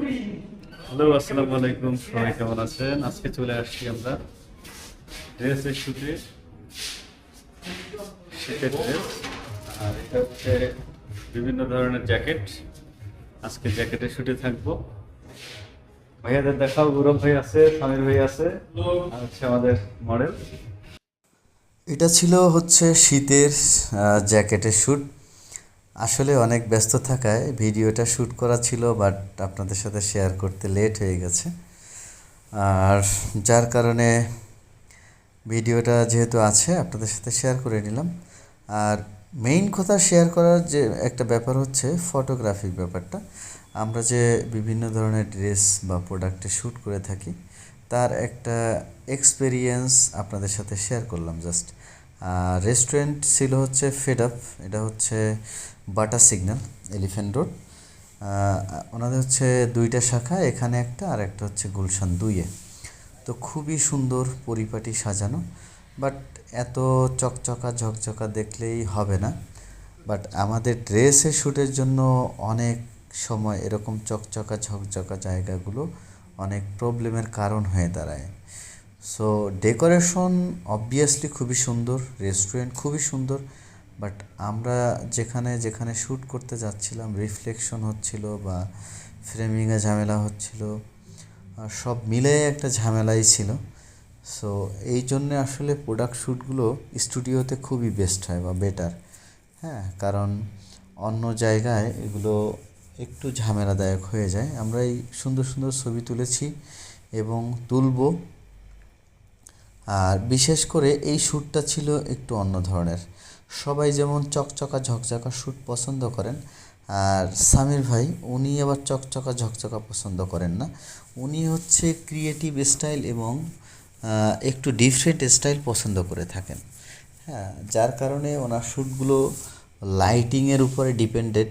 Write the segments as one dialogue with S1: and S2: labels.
S1: Hello, আসসালামু আলাইকুম। সবাই কেমন আছেন? আজকে চলে আসছি আমরা ড্রেসের শুটে শীতের ড্রেস আর এটা হচ্ছে বিভিন্ন ধরনের জ্যাকেট আজকে জ্যাকেটের শুটে থাকব। ভাইয়াদের দেখাও, গৌরব ভাই আছে, সমীর ভাই আছে, আর হচ্ছে আমাদের মডেল
S2: এটা ছিল হচ্ছে শীতের জ্যাকেটের শ্যুট আসলে অনেক ব্যস্ত থাকায় ভিডিওটা শ্যুট করা ছিল, বাট আপনাদের সাথে শেয়ার করতে লেট হয়ে গেছে। আর যার কারণে ভিডিওটা যেহেতু আছে, আপনাদের সাথে শেয়ার করে নিলাম। আর মেইন কথা শেয়ার করার যে একটা ব্যাপার হচ্ছে, ফটোগ্রাফির ব্যাপারটা। আমরা যে বিভিন্ন ধরনের ড্রেস বা প্রোডাক্টে শ্যুট করে থাকি, তার একটা এক্সপেরিয়েন্স আপনাদের সাথে শেয়ার করলাম জাস্ট। রেস্টুরেন্ট ছিল হচ্ছে ফেড আপ এটা হচ্ছে বাটা সিগন্যাল এলিফ্যান্ট রোড ওনাদের হচ্ছে দুইটা শাখা, এখানে একটা আর একটা হচ্ছে গুলশান দুইয়ে। তো খুবই সুন্দর পরিপাটি সাজানো বাট এত চকচকা, ঝকঝকা দেখলেই হবে না। বাট আমাদের ড্রেসে শ্যুটের জন্য অনেক সময় এরকম চকচকা, ঝকঝকা জায়গাগুলো অনেক প্রবলেমের কারণ হয়ে দাঁড়ায়। সো ডেকোরেশন অবভিয়াসলি খুবই সুন্দর রেস্টুরেন্ট খুবই সুন্দর বাট আমরা যেখানে যেখানে শ্যুট করতে যাচ্ছিলাম রিফ্লেকশন হচ্ছিল বা ফ্রেমিংয়ে ঝামেলা হচ্ছিল সব মিলে একটা ঝামেলাই ছিল। সো এই জন্যে আসলে প্রোডাক্ট শ্যুটগুলো স্টুডিওতে খুবই বেস্ট হয় বা বেটার হ্যাঁ কারণ অন্য জায়গায় এগুলো একটু ঝামেলাদায়ক হয়ে যায়। আমরা এই সুন্দর সুন্দর ছবি তুলেছি এবং তুলবো। আর বিশেষ করে এই শ্যুটটা ছিল একটু অন্য ধরনের। সবাই যেমন চকচকা ঝকঝকা শ্যুট পছন্দ করেন, আর সামির ভাই উনি আবার চকচকা ঝকঝকা পছন্দ করেন না। উনি হচ্ছে ক্রিয়েটিভ স্টাইল এবং একটু ডিফারেন্ট স্টাইল পছন্দ করে থাকেন। হ্যাঁ যার কারণে ওনার শ্যুটগুলো লাইটিংয়ের উপরে ডিপেন্ডেড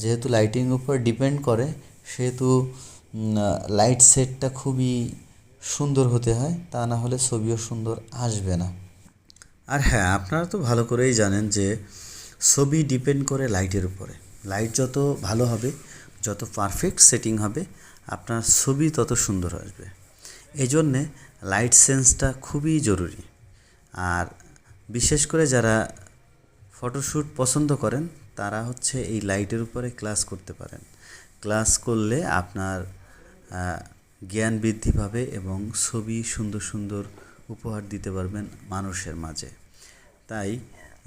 S2: যেহেতু লাইটিংয়ের উপর ডিপেন্ড করে, সেহেতু লাইট সেটটা খুবই সুন্দর হতে হয়, তা না হলে ছবিও সুন্দর আসবে না। আর হ্যাঁ আপনারা তো ভালো করেই জানেন যে ছবি ডিপেন্ড করে লাইটের উপরে। লাইট যত ভালো হবে, যত পারফেক্ট সেটিং হবে, আপনার ছবি তত সুন্দর আসবে। এই জন্যে লাইট সেন্সটা খুবই জরুরি। আর বিশেষ করে যারা ফটোশ্যুট পছন্দ করেন, তারা হচ্ছে এই লাইটের উপরে ক্লাস করতে পারেন। ক্লাস করলে আপনার জ্ঞান বৃদ্ধি পাবে এবং ছবি সুন্দর সুন্দর উপহার দিতে পারবেন মানুষের মাঝে। তাই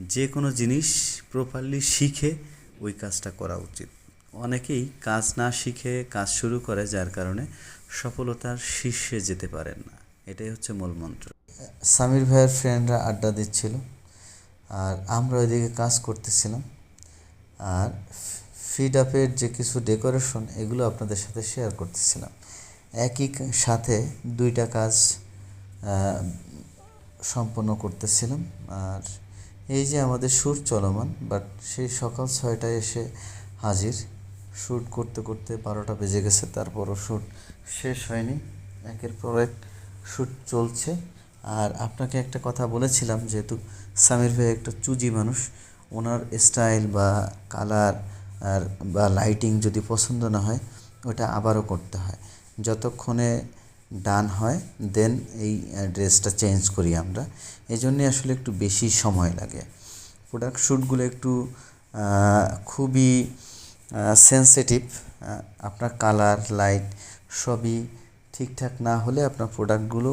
S2: যে কোনো জিনিস প্রপারলি শিখে ওই কাজটা করা উচিত। অনেকেই কাজ না শিখে কাজ শুরু করে যার কারণে সফলতার শীর্ষে যেতে পারেন না। এটাই হচ্ছে মূল মন্ত্র। সামির ভাইয়ের ফ্রেন্ডরা আড্ডা দিচ্ছিল আর আমরা ওইদিকে কাজ করতেছিলাম। আর ফিড আপের যে কিছু ডেকোরেশন এগুলো আপনাদের সাথে শেয়ার করতেছিলাম। একই সাথে দুইটা কাজ সম্পন্ন করতেছিলাম। আর এই যে আমাদের শ্যুট চলমান, বাট সেই সকাল ছয়টায় এসে হাজির। শ্যুট করতে করতে বারোটা বেজে গেছে, তারপরও শ্যুট শেষ হয়নি। একের পর এক শ্যুট চলছে। আর আপনাকে একটা কথা বলেছিলাম, যেহেতু সামির ভাই একটা চুজি মানুষ, ওনার স্টাইল বা কালার আর বা লাইটিং যদি পছন্দ না হয়, ওটা আবারও করতে হয়। যতক্ষণে ডান হয়, দেন এই ড্রেসটা চেঞ্জ করি আমরা। এই জন্যে আসলে একটু বেশি সময় লাগে। প্রোডাক্ট শ্যুটগুলো একটু খুবই সেন্সিটিভ আপনার কালার, লাইট সবই ঠিকঠাক না হলে আপনার প্রোডাক্টগুলো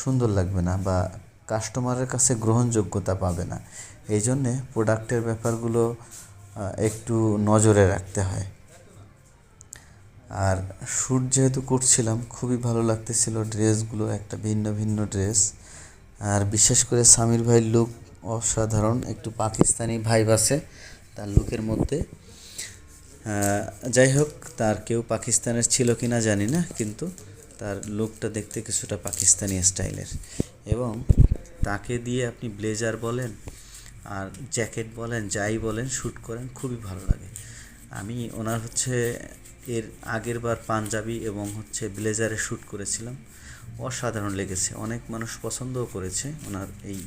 S2: সুন্দর লাগবে না বা কাস্টমারের কাছে গ্রহণযোগ্যতা পাবে না। এই জন্যে প্রোডাক্টের ব্যাপারগুলো একটু নজরে রাখতে হয়। আর শ্যুট যেহেতু করছিলাম, খুবই ভালো লাগতেছিল ড্রেসগুলো, একটা ভিন্ন ভিন্ন ড্রেস। আর বিশেষ করে সামির ভাইয়ের লুক অসাধারণ, একটু পাকিস্তানি ভাইব আছে তার লুকের মধ্যে। যাই হোক, তার কেউ পাকিস্তানের ছিল কি না জানি না, কিন্তু তার লুকটা দেখতে কিছুটা পাকিস্তানি স্টাইলের। এবং তাকে দিয়ে আপনি ব্লেজার বলেন, আর জ্যাকেট বলেন, যাই বলেন, শ্যুট করেন, খুবই ভালো লাগে। আমি ওনার হচ্ছে এর আগের বার পাঞ্জাবি এবং হচ্ছে ব্লেজারে শ্যুট করেছিলাম। অসাধারণ লেগেছে। অনেক মানুষ পছন্দও করেছে ওনার এই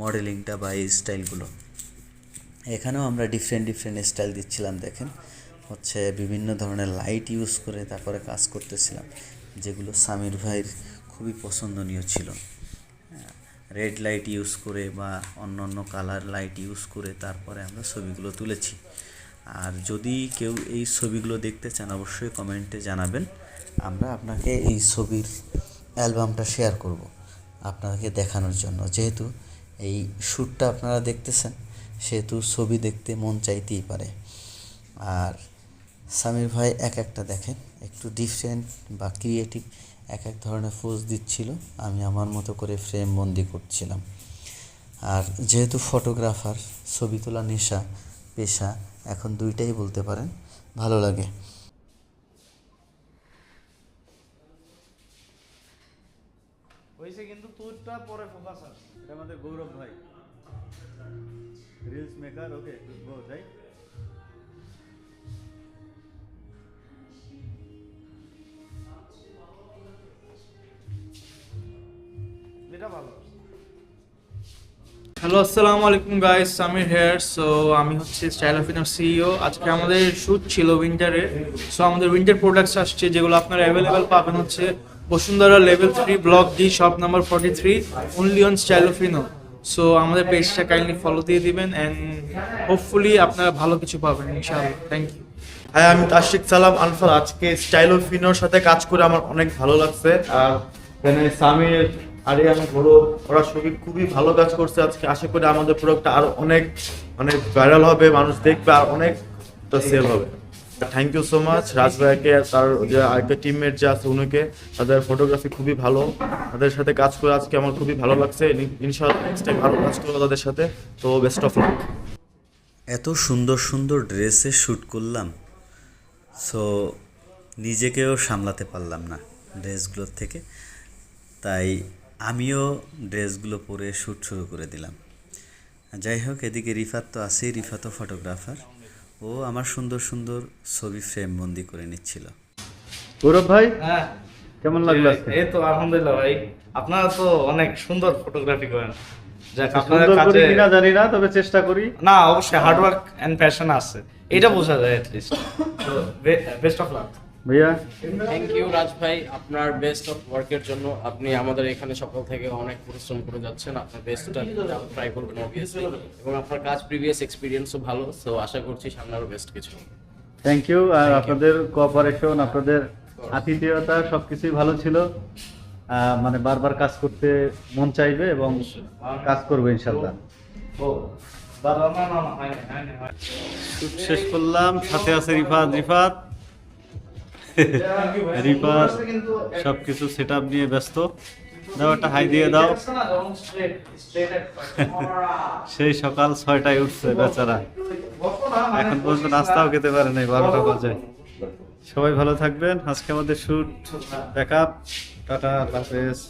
S2: মডেলিংটা বা এই স্টাইলগুলো এখানেও আমরা ডিফারেন্ট ডিফারেন্ট স্টাইল দিচ্ছিলাম, দেখেন। হচ্ছে বিভিন্ন ধরনের লাইট ইউজ করে তারপরে কাজ করতেছিলাম, যেগুলো সামির ভাইয়ের খুবই পছন্দনীয় ছিল। রেড লাইট ইউজ করে বা অন্য অন্য কালার লাইট ইউজ করে তারপরে আমরা ছবিগুলো তুলেছি। আর যদি কেউ এই ছবিগুলো দেখতে চান, অবশ্যই কমেন্টে জানাবেন। আমরা আপনাকে এই ছবির অ্যালবামটা শেয়ার করব আপনাকে দেখানোর জন্য। যেহেতু এই শ্যুটটা আপনারা দেখতেছেন, সেহেতু ছবি দেখতে মন চাইতেই পারে। আর সামির ভাই এক একটা দেখেন, একটু ডিফারেন্ট বা ক্রিয়েটিভ এক এক ধরনের পোজ দিচ্ছিল। আমি আমার মতো করে ফ্রেম বন্দি করছিলাম। আর যেহেতু ফটোগ্রাফার ছবি তোলা নেশা, পেশা এখন দুইটাই বলতে পারেন, ভালো লাগে।
S1: হয়েছে কিন্তু তোরটা পরে ফোকাস এটা আমাদের গৌরব ভাই। রিলস মেকার ওকে গো যাই। এটা ভালো।
S3: হ্যালো, আসসালামু আলাইকুম গাইস সামির হেয়ার সো আমি হচ্ছে স্টাইল অফ ইনার সিইও আজকে আমাদের শ্যুট ছিল উইন্টারে সো আমাদের উইন্টার প্রোডাক্টস আসছে, যেগুলো আপনারা অ্যাভেলেবেল পাবেন হচ্ছে Bashundhara level three block D shop number forty three only on style of Ino so আমাদের পেজটা কাইন্ডলি ফলো দিয়ে দিবেন অ্যান্ড হোপফুলি আপনারা ভালো কিছু পাবেন, ইনশাআল্লাহ। থ্যাংক ইউ
S4: হ্যাঁ আমি তাশিক সালাম আনফার আজকে স্টাইল অফ ফিনোর সাথে কাজ করে আমার অনেক ভালো লাগছে। আর এখানে সামির আরিয়ান গৌরব, ওরা সবই খুবই ভালো কাজ করছে আজকে। আশা করি আমাদের প্রোডাক্টটা আরও অনেক অনেক ভাইরাল হবে, মানুষ দেখবে, আর অনেক সেল হবে। Thank you so much Raj ভাইকে, তার যে আরেকটা টিমমেট যে আছে উনিকে, তাদের ফটোগ্রাফি খুবই ভালো। তাদের সাথে কাজ করে আজকে আমার খুবই ভালো লাগছে। ইনশাআল্লাহ নেক্সট টাইম আরও কাজ করব তাদের সাথে। তো বেস্ট অফ লাক
S2: এত সুন্দর সুন্দর ড্রেসে শ্যুট করলাম সো নিজেকেও সামলাতে পারলাম না ড্রেসগুলোর থেকে। তাই আমিও ড্রেসগুলো পরে শ্যুট শুরু করে দিলাম। যাই হোক এদিকে রিফাত তো আছেই রিফাতও ফটোগ্রাফার। ও আমার সুন্দর সুন্দর ছবি ফ্রেম বন্দি করে নিচ্ছিল।
S1: গৌরব ভাই
S5: হ্যাঁ।
S1: কেমন লাগল
S5: এই তো আলহামদুলিল্লাহ ভাই। আপনারা তো অনেক সুন্দর ফটোগ্রাফি করেন। যাক আপনাদের কাছে
S1: কিনা জানি না তবে চেষ্টা করি।
S5: না অবশ্যই হার্ড ওয়ার্ক এন্ড প্যাশন আছে। এটা বোঝা যায় লিস্ট বেস্ট অফ লাক
S1: ভাইয়া?
S6: থ্যাংক ইউ রাজ ভাই। আপনার বেস্ট অফ ওয়ার্কের জন্য আপনি আমাদের এখানে সকাল থেকে অনেক পরিশ্রম করে যাচ্ছেন। আপনার বেস্টটা ট্রাই করবেন অবভিয়াসলি এবং আপনার কাজ প্রিভিয়াস এক্সপিরিয়েন্সও ভালো সো আশা করছি সামনে আরও বেস্ট কিছু
S1: থ্যাংক ইউ আর আপনাদের কোঅপারেশন আপনাদের আতিথেয়তা সবকিছুই ভালো ছিল। আহ, মানে বারবার কাজ করতে মন চাইবে এবং কাজ করবে ইনশাল্লাহ
S5: হয় হয় হয়
S1: শেষ করলাম। সাথে আছে রিফাত। রিফাত? রিফাত সবকিছু সেট আপ নিয়ে ব্যস্ত। দাও একটা হাই দিয়ে দাও. সেই সকাল ছয়টায় উঠছে বেচারা। এখন পর্যন্ত নাস্তাও খেতে পারে নাই বারোটা বাজে। সবাই ভালো থাকবেন। আজকে আমাদের শুট ব্যাক আপ টাটা